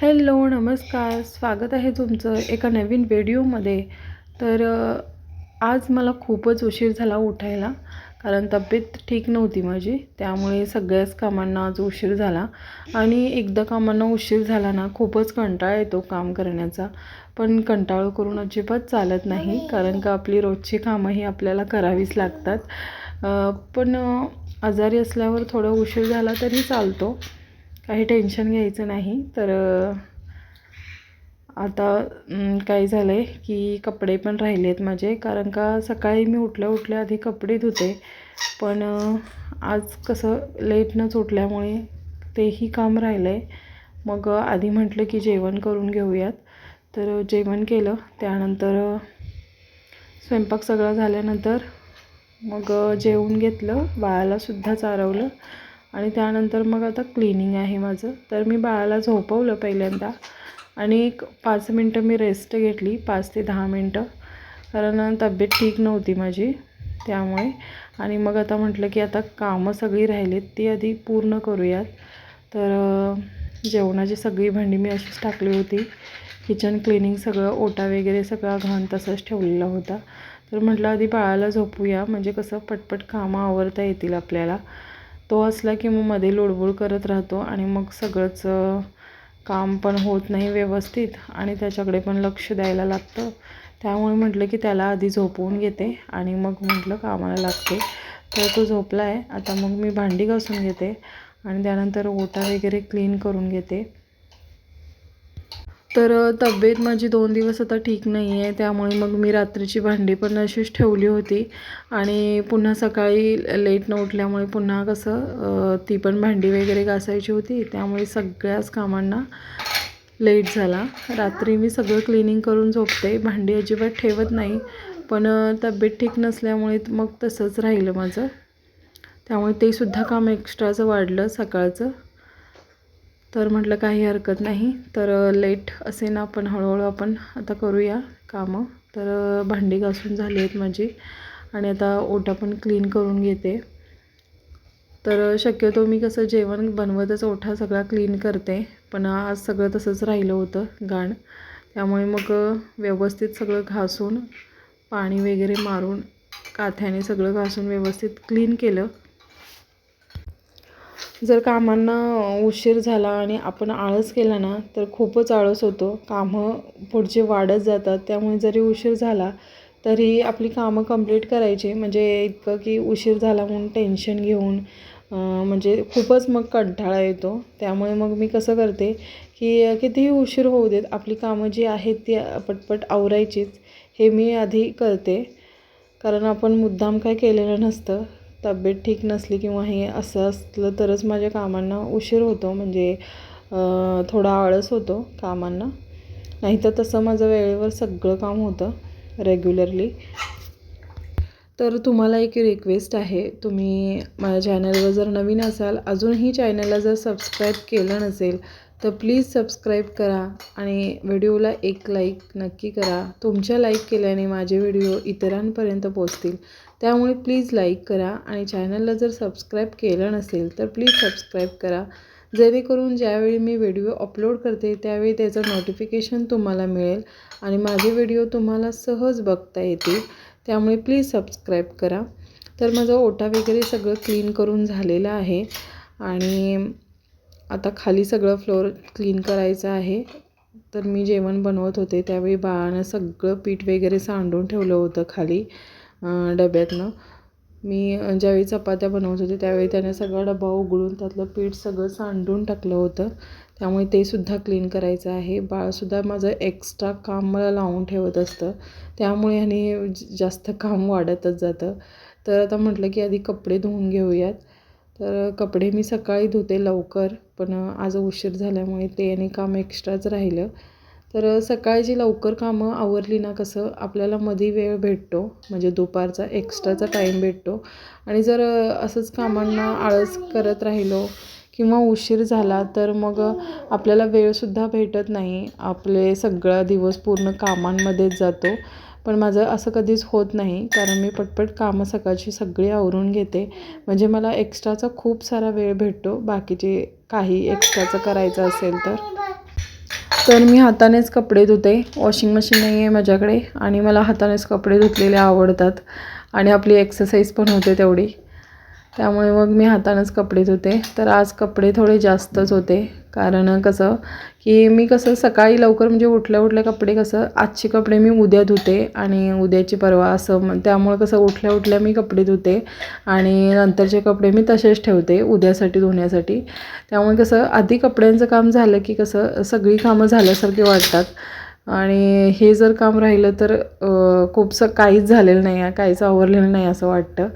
Hello नमस्कार. स्वागत आहे तुमचं एका नवीन व्हिडिओमध्ये. तर आज मला खूपच उशीर झाला उठायला कारण तब्येत ठीक नव्हती माझी त्यामुळे सगळ्याच कामांना आज उशीर झाला. आणि एकदा कामांना उशीर झाला ना खूपच कंटाळा येतो काम करण्याचा. पण कंटाळा करून अजिबात चालत नाही कारण का आपली रोजची कामंही आपल्याला करावीच लागतात. पण आजारी असल्यावर थोडा उशीर झाला तरी चालतो. काही टेन्शन घ्यायचं नाही. तर आता काय झालं आहे की कपडे पण राहिले आहेत माझे. कारण का सकाळी मी उठल्या उठल्या आधी कपडे धुते. पण आज कसं लेटनंच उठल्यामुळे तेही काम राहिलं आहे मग आधी म्हटलं की जेवण करून घेऊयात. तर जेवण केलं. त्यानंतर स्वयंपाक सगळा झाल्यानंतर मग जेवून घेतलं. बाळालासुद्धा चारवलं. आणि त्यानंतर मग आता क्लिनिंग आहे माझं. तर मी बाळाला झोपवलं पहिल्यांदा आणि एक पाच मिनटं मी रेस्ट घेतली पाच ते दहा मिनटं. कारण तब्येत ठीक नव्हती माझी त्यामुळे. आणि मग आता म्हटलं की आता कामं सगळी राहिलीत ती आधी पूर्ण करूयात. तर जेवणाची सगळी भांडी मी अशीच टाकली होती. किचन क्लिनिंग सगळं ओटा वगैरे सगळा घाण तसंच ठेवलेला होता. तर म्हटलं आधी बाळाला झोपूया म्हणजे कसं पटपट कामं आवरता येतील आपल्याला. तो असला की मग मध्ये लोडबोड करत राहतो आणि मग सगळंच काम पण होत नाही व्यवस्थित आणि त्याच्याकडे पण लक्ष द्यायला लागतं. त्यामुळे म्हटलं की त्याला आधी झोपवून घेते आणि मग म्हटलं कामाला लागते. तर तो झोपला आहे आता मग मी भांडी घासून घेते आणि त्यानंतर ओटा वगैरे क्लीन करून घेते. तर तब्येत माझी दोन दिवस आता ठीक नाही आहे त्यामुळे मग मी रात्रीची भांडी पण अशीच ठेवली होती. आणि पुन्हा सकाळी लेट न उठल्यामुळे पुन्हा कसं ती पण भांडी वगैरे घासायची होती. त्यामुळे सगळ्याच कामांना लेट झाला. रात्री मी सगळं क्लिनिंग करून झोपते. भांडी अजिबात ठेवत नाही. पण तब्येत ठीक नसल्यामुळे मग तसंच राहिलं माझं. त्यामुळे ते सुद्धा काम एक्स्ट्राचं वाढलं सकाळचं. तर म्हटलं काही हरकत नाही. तर लेट असे ना आपण हळूहळू आपण आता करूया कामं. तर भांडी घासून झाली आहेत माझी आणि आता ओटा पण क्लीन करून घेते. तर शक्यतो मी कसं जेवण बनवतच ओठा सगळा क्लीन करते पण आज सगळं तसंच राहिलं होतं घाण त्यामुळे मग व्यवस्थित सगळं घासून पाणी वगैरे मारून काथ्याने सगळं घासून व्यवस्थित क्लीन केलं. जर कामांना उशीर झाला आणि आपण आळस केला ना तर खूपच आळस होतो. कामं पुढचे वाढत जातात. त्यामुळे जरी उशीर झाला तरी आपली कामं कंप्लीट करायची. म्हणजे इतकं की उशीर झाला म्हणून टेन्शन घेऊन म्हणजे खूपच मग कंटाळा येतो. त्यामुळे मग मी कसं करते की कितीही उशीर होऊ देत आपली कामं जी आहेत ती पटपट आवरायचीच हे मी आधी करते. कारण आपण मुद्दाम काय केलेलं नसतं. तब्येत ठीक नसली किंवा हे असं असलं तरच माझ्या कामांना उशीर होतो. म्हणजे थोडा आळस होतो कामांना. नाहीतर तसं माझं वेळेवर सगळं काम होतं रेग्युलरली तर तुम्हाला एक रिक्वेस्ट आहे. तुम्ही माझ्या चॅनलवर जर नवीन असाल अजूनही चॅनलला जर सबस्क्राईब केलं नसेल तर प्लीज सबस्क्राईब करा आणि व्हिडिओला एक लाईक नक्की करा. तुमच्या लाईक केल्याने माझे व्हिडिओ इतरांपर्यंत पोचतील त्यामुळे प्लीज लाईक करा आणि चॅनलला जर सबस्क्राईब केलं नसेल तर प्लीज सबस्क्राईब करा. जेणेकरून ज्यावेळी मी व्हिडिओ अपलोड करते त्यावेळी त्याचं नोटिफिकेशन तुम्हाला मिळेल आणि माझे व्हिडिओ तुम्हाला सहज बघता येतील. त्यामुळे प्लीज सबस्क्राईब करा. तर माझं ओटा वगैरे सगळं क्लीन करून झालेलं आहे आणि आता खाली सगळं फ्लोअर क्लीन करायचं आहे. तर मी जेवण बनवत होते त्यावेळी बाळानं सगळं पीठ वगैरे सांडून ठेवलं होतं खाली. डब्यातनं मी ज्यावेळी चपात्या बनवत होते त्यावेळी त्याने सगळा डबा उघडून त्यातलं पीठ सगळं सांडून टाकलं होतं. त्यामुळे ते सुद्धा क्लीन करायचं आहे. बाळसुद्धा माझं एक्स्ट्रा काम मला लावून ठेवत असतं. त्यामुळे आणि जास्त काम वाढतच जातं. तर आता म्हटलं की आधी कपडे धुवून घेऊयात. तर कपडे मी सकाळी धुते लवकर पण आज उशीर झाल्यामुळे ते आणि काम एक्स्ट्राच राहिलं. तर सकाळची लवकर कामं आवरली ना कसं आपल्याला मध्ये वेळ भेटतो. म्हणजे दुपारचा एक्स्ट्राचा टाईम भेटतो. आणि जर असंच कामांना आळस करत राहिलो किंवा उशीर झाला तर मग आपल्याला वेळसुद्धा भेटत नाही. आपले सगळा दिवस पूर्ण कामांमध्येच जातो. पण माझं असं कधीच होत नाही कारण मी पटपट कामं सकाळची सगळी आवरून घेते. म्हणजे मला एक्स्ट्राचा खूप सारा वेळ भेटतो. बाकीचे काही एक्स्ट्राचं करायचं असेल तर. तर मी हातानेच कपडे धुते. वॉशिंग मशीन नाही आहे माझ्याकडे आणि मला हातानेच कपडे धुतलेले आवडतात. आणि आपली एक्सरसाइज पण होते तेवढी. त्यामुळे मग मी हातानेच कपडे धुते. तर आज कपडे थोडे जास्तच होते. कारण कसं की मी कसं सकाळी लवकर म्हणजे उठल्या उठल्या कपडे कसं आजचे कपडे मी उद्या धुते आणि उद्याची परवा असं मग त्यामुळे कसं उठल्या उठल्या मी कपडे धुते आणि नंतरचे कपडे मी तसेच ठेवते उद्यासाठी धुण्यासाठी. त्यामुळे कसं आधी कपड्यांचं काम झालं की कसं सगळी कामं झाल्यासारखी वाटतात. आणि हे जर काम राहिलं तर खूपसं काहीच झालेलं नाही आहे काहीच आवरलेलं नाही असं वाटतं.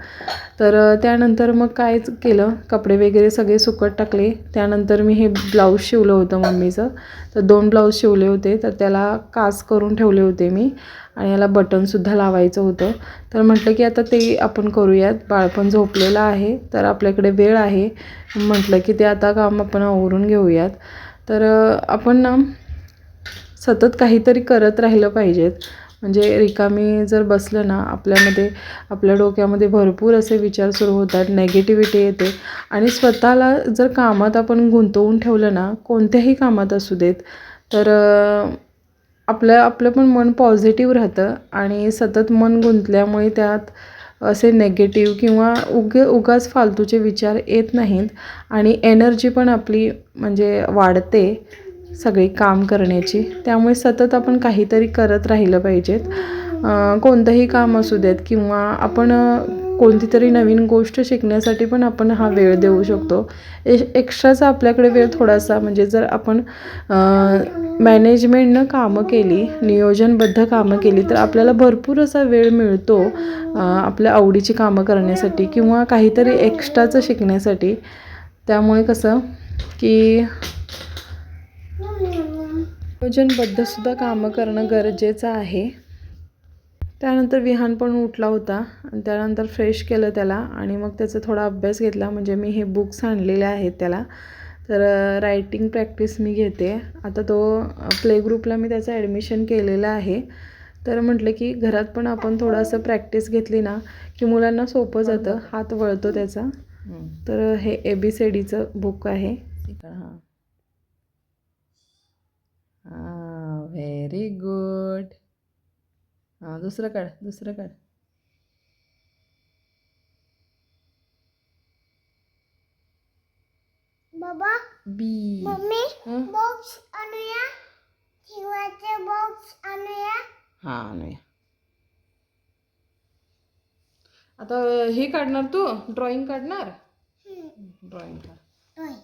तर त्यानंतर मग कायच केलं? कपडे वगैरे सगळे सुकत टाकले. त्यानंतर मी हे ब्लाऊज शिवलं होतं मम्मीचं. तर दोन ब्लाऊज शिवले होते. तर त्याला कास करून ठेवले होते मी. आणि याला बटनसुद्धा लावायचं होतं. तर म्हटलं की आता ते आपण करूयात. बाळपण झोपलेलं आहे. तर आपल्याकडे वेळ आहे. म्हटलं की ते आता काम आपण आवरून घेऊयात. तर आपण ना सतत काहीतरी करत राहिलं पाहिजेत. म्हणजे रिकामी जर बसलं ना आपल्यामध्ये आपल्या डोक्यामध्ये भरपूर असे विचार सुरू होतात नेगेटिव्हिटी येते. आणि स्वतःला जर कामात आपण गुंतवून ठेवलं ना कोणत्याही कामात असू देत तर आपलं आपलं पण मन पॉझिटिव्ह राहतं. आणि सतत मन गुंतल्यामुळे त्यात असे नेगेटिव्ह किंवा उगे उगाच फालतूचे विचार येत नाहीत. आणि एनर्जी पण आपली म्हणजे वाढते. सगळी काम करण्याची. त्यामुळे सतत आपण काहीतरी करत राहिलं पाहिजेत. कोणतंही काम असू देत किंवा आपण कोणती तरी नवीन गोष्ट शिकण्यासाठी पण आपण हा वेळ देऊ शकतो. ए एक्स्ट्राचा आपल्याकडे वेळ थोडासा म्हणजे जर आपण मॅनेजमेंटनं कामं केली नियोजनबद्ध कामं केली तर आपल्याला भरपूर असा वेळ मिळतो आपल्या आवडीची कामं करण्यासाठी किंवा काहीतरी एक्स्ट्राचं शिकण्यासाठी. त्यामुळे कसं की नियोजनबद्धसुद्धा कामं करणं गरजेचं आहे. त्यानंतर विहान पण उठला होता. आणि त्यानंतर फ्रेश केलं त्याला. आणि मग त्याचा थोडा अभ्यास घेतला. म्हणजे मी हे बुक्स आणलेले आहेत त्याला. तर रायटिंग प्रॅक्टिस मी घेते. आता तो प्ले ग्रुपला मी त्याचं ॲडमिशन केलेलं आहे. तर म्हटलं की घरात पण आपण थोडंसं प्रॅक्टिस घेतली ना की मुलांना सोपं जातं. हात वळतो त्याचा. तर हे ए बी सी डीचं बुक आहे. हां हां व्हेरी गुड हां दुसरं काढ दुसरं काढ. बाबा बी मम्मी हं? बॉक्स आणूया. ठेवायचे बॉक्स आणूया. हां आणूया. आता हे काढणार तू? ड्रॉइंग काढणार? ड्रॉइंग काढ. ओय,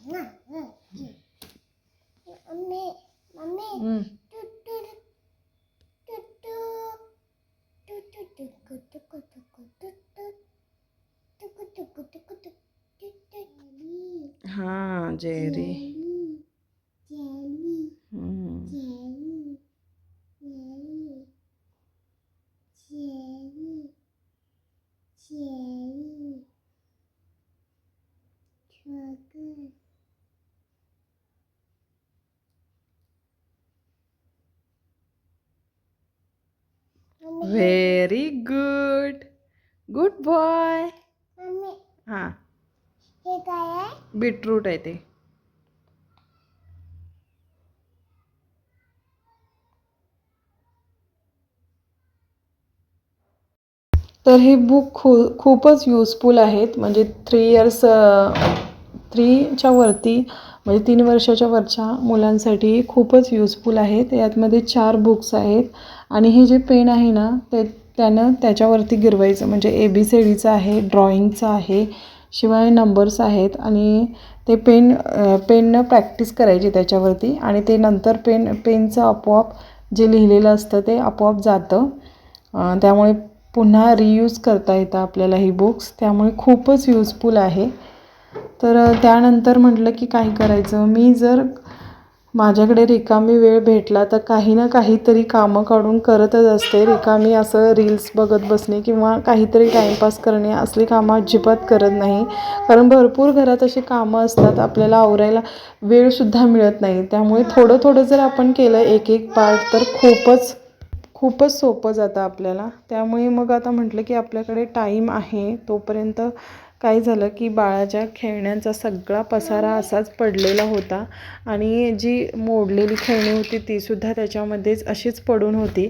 Jerry very good good boy ആ हे काय आहे? बीटरूट आहे ते. तर हे बुक खू खूपच युजफुल आहेत. म्हणजे थ्री इयर्स थ्रीच्या वरती म्हणजे तीन वर्षाच्या वरच्या मुलांसाठी खूपच युजफुल आहेत. यातमध्ये चार बुक्स आहेत. आणि हे जे पेन आहे ना ते त्यानं त्याच्यावरती गिरवायचं. म्हणजे ए बी सी डीचं आहे ड्रॉइंगचं आहे शिवाय नंबर्स आहेत आणि ते पेन पेननं प्रॅक्टिस करायची त्याच्यावरती आणि ते नंतर पेन पेनचं आपोआप जे लिहिलेलं असतं ते आपोआप जातं. त्यामुळे पुन्हा रियूज करता येतं आपल्याला ही बुक्स त्यामुळे खूपच यूजफुल आहे. तर त्यानंतर म्हटलं की काय करायचं? मी जर माझ्याकडे रिकामी वेळ भेटला तर काही ना काहीतरी कामं काढून करतच असते. रिकामी असं रील्स बघत बसणे किंवा काहीतरी टाईमपास करणे असली कामं अजिबात करत नाही. कारण भरपूर घरात अशी कामं असतात आपल्याला आवरायला वेळसुद्धा मिळत नाही. त्यामुळे थोडं थोडं जर आपण केलं एक एक पार्ट तर खूपच खूपच सोपं जातं आपल्याला. त्यामुळे मग आता म्हटलं की आपल्याकडे टाईम आहे तोपर्यंत काय झालं की बाळाच्या खेळण्यांचा सगळा पसारा असाच पडलेला होता आणि जी मोडलेली खेळणी होती तीसुद्धा त्याच्यामध्येच अशीच पडून होती.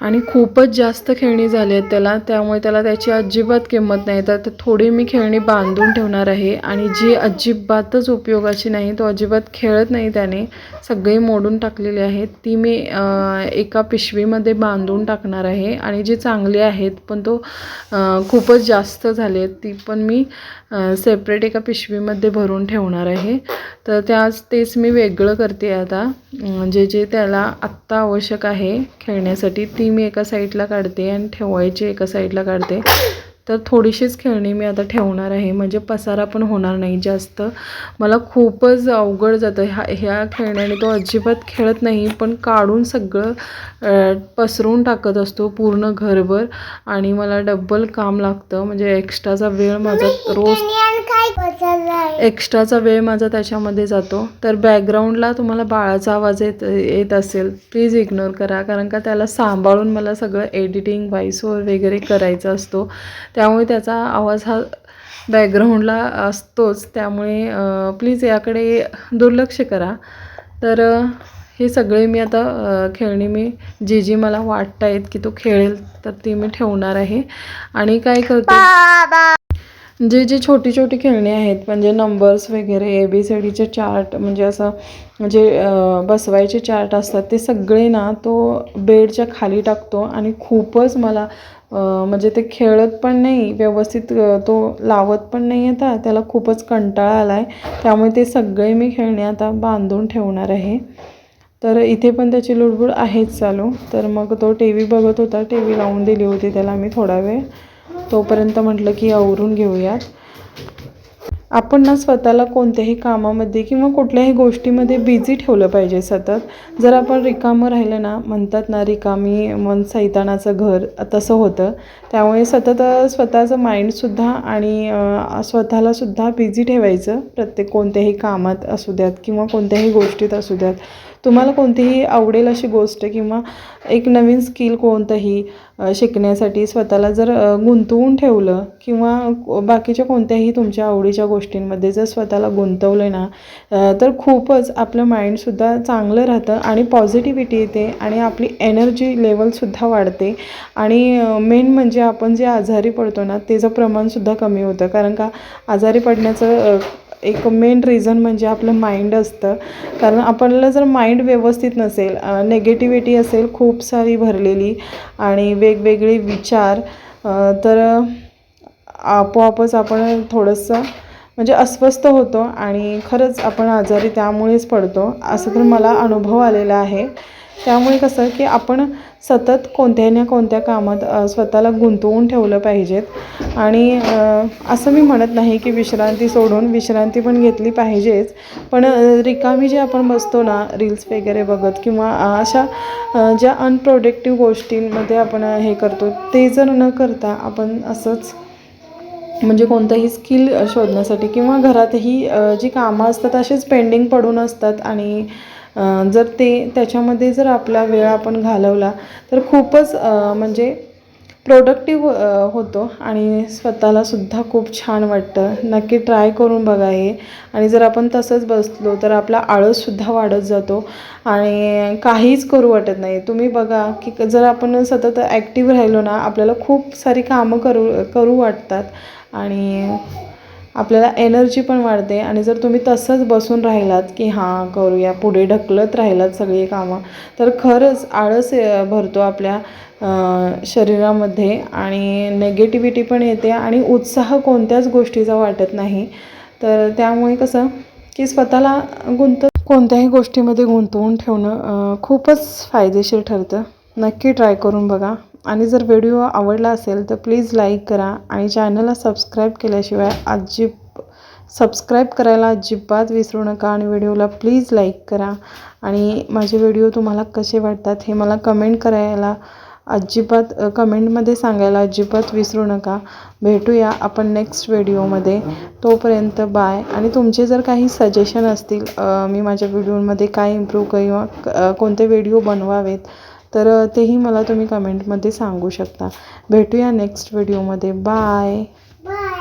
आणि खूपच जास्त खेळणी झाली आहेत त्याला. त्यामुळे त्याला त्याची अजिबात किंमत नाही. तर थोडी मी खेळणी बांधून ठेवणार आहे. आणि जी अजिबातच उपयोगाची नाही तो अजिबात खेळत नाही त्याने सगळी मोडून टाकलेली आहेत ती मी एका पिशवीमध्ये बांधून टाकणार आहे. आणि जी चांगली आहेत पण तो खूपच जास्त झाले आहेत ती पण मी सेपरेट एका पिशवीमध्ये भरून ठेवणार आहे. तर त्याच तेच मी वेगळं करते आता. जे जे त्याला आत्ता आवश्यक आहे खेळण्यासाठी ती मी एका साईडला काढते आणि ठेवायची एका साईडला काढते. तर थोडीशीच खेळणी मी आता ठेवणार आहे. म्हणजे पसारा पण होणार नाही जास्त. मला खूपच अवघड जातं. ह्या ह्या खेळण्याने तो अजिबात खेळत नाही पण काढून सगळं पसरून टाकत असतो पूर्ण घरभर. आणि मला डबल काम लागतं. म्हणजे एक्स्ट्राचा वेळ माझा रोज एक्स्ट्राचा वेळ माझा त्याच्यामध्ये जातो. तर बॅकग्राऊंडला तुम्हाला बाळाचा आवाज येत येत असेल प्लीज इग्नोर करा. कारण का त्याला सांभाळून मला सगळं एडिटिंग व्हॉईसवर वगैरे करायचा असतो. त्यामुळे त्याचा आवाज हा बॅकग्राऊंडला असतोच. त्यामुळे प्लीज याकडे दुर्लक्ष करा. तर हे सगळे मी आता खेळणी मी जी जी मला वाटत आहेत की तो खेळेल तर ती मी ठेवणार आहे. आणि काय करते? जे जे छोटी छोटी खेळणी आहेत म्हणजे नंबर्स वगैरे ए बी सी डीचे चार्ट म्हणजे असं म्हणजे बसवायचे चार्ट असतात ते सगळे ना तो बेडच्या खाली टाकतो आणि खूपच मला म्हणजे ते खेळत पण नाही व्यवस्थित तो लावत पण नाही आता त्याला खूपच कंटाळा आला आहे त्यामुळे ते सगळे मी खेळणे आता बांधून ठेवणार आहे. तर इथे पण त्याची लुडबुड आहेच चालू. तर मग तो टी व्ही बघत होता टी व्ही लावून दिली होती त्याला मी थोडा वेळ. तोपर्यंत म्हटलं की आवरून घेऊयात. आपण ना स्वतःला कोणत्याही कामामध्ये किंवा कुठल्याही गोष्टीमध्ये बिझी ठेवलं पाहिजे सतत. जर आपण रिकामं राहिलं ना म्हणतात ना रिकामी मन सैतानाचं घर तसं होतं. त्यामुळे सतत स्वतःचं माइंडसुद्धा आणि स्वतःलासुद्धा बिझी ठेवायचं. प्रत्येक कोणत्याही कामात असू द्यात किंवा कोणत्याही गोष्टीत असू द्यात. तुम्हाला कोणतीही आवडेल अशी गोष्ट किंवा एक नवीन स्किल कोणतंही शिकण्यासाठी स्वतःला जर गुंतवून ठेवलं किंवा बाकीच्या कोणत्याही तुमच्या आवडीच्या गोष्टींमध्ये जर स्वतःला गुंतवलं ना तर खूपच आपलं माइंडसुद्धा चांगलं राहतं आणि पॉझिटिव्हिटी येते आणि आपली एनर्जी लेवलसुद्धा वाढते. आणि मेन म्हणजे आपण जे आजारी पडतो ना त्याचं प्रमाणसुद्धा कमी होतं. कारण का आजारी पडण्याचं एक मेन रिझन म्हणजे आपलं माइंड असतं. कारण आपल्याला जर माइंड व्यवस्थित नसेल नेगेटिव्हिटी असेल खूप सारी भरलेली आणि वेगवेगळे विचार तर आपोआपच आपण थोडंसं म्हणजे अस्वस्थ होतो आणि खरंच आपण आजारी त्यामुळेच पडतो असं तर मला अनुभव आलेला आहे. त्यामुळे कसं की आपण सतत कोणत्या ना कोणत्या कामात स्वतःला गुंतवून ठेवलं पाहिजेत. आणि असं मी म्हणत नाही की विश्रांती सोडून विश्रांती पण घेतली पाहिजेच. पण रिकामी जे आपण बसतो ना रील्स वगैरे बघत किंवा अशा ज्या अनप्रोडक्टिव्ह गोष्टींमध्ये आपण हे करतो ते जर न करता आपण असंच म्हणजे कोणतंही स्किल शोधण्यासाठी किंवा घरातही जी कामं असतात असेच पेंडिंग पडून असतात आणि जर ते त्याच्यामध्ये जर आपला वेळ आपण घालवला तर खूपच म्हणजे प्रोडक्टिव्ह होतो आणि स्वतःलासुद्धा खूप छान वाटतं. नक्की ट्राय करून बघा हे. आणि जर आपण तसंच बसलो तर आपला आळससुद्धा वाढत जातो आणि काहीच करू वाटत नाही. तुम्ही बघा की जर आपण सतत ॲक्टिव्ह राहिलो ना आपल्याला खूप सारी कामं करू करू वाटतात आणि आपल्याला एनर्जी पण वाढते. आणि जर तुम्ही तसंच बसून राहिलात की हां करूया पुढे ढकलत राहिलात सगळी कामं तर खरंच आळस भरतो आपल्या शरीरामध्ये. आणि नेगेटिव्हिटी पण येते आणि उत्साह कोणत्याच गोष्टीचा वाटत नाही. तर त्यामुळे कसं की स्वतःला गुंत कोणत्याही गोष्टीमध्ये गुंतवून ठेवणं खूपच फायदेशीर ठरतं. नक्की ट्राय करून बघा. आणि जर व्हिडिओ आवडला असेल तर प्लीज लाईक करा आणि चॅनलला सबस्क्राईब केल्याशिवाय अजिब सबस्क्राईब करायला अजिबात विसरू नका आणि व्हिडिओला प्लीज लाईक करा. आणि माझे व्हिडिओ तुम्हाला कसे वाटतात हे मला कमेंट करायला अजिबात कमेंटमध्ये सांगायला अजिबात विसरू नका. भेटूया आपण नेक्स्ट व्हिडिओमध्ये. तोपर्यंत बाय. आणि तुमचे जर काही सजेशन असतील मी माझ्या व्हिडिओमध्ये काय इम्प्रूव्ह किंवा कोणते व्हिडिओ बनवावेत तर तेही मला तुम्ही कमेंटमध्ये सांगू शकता. भेटूया नेक्स्ट व्हिडिओमध्ये बाय बाय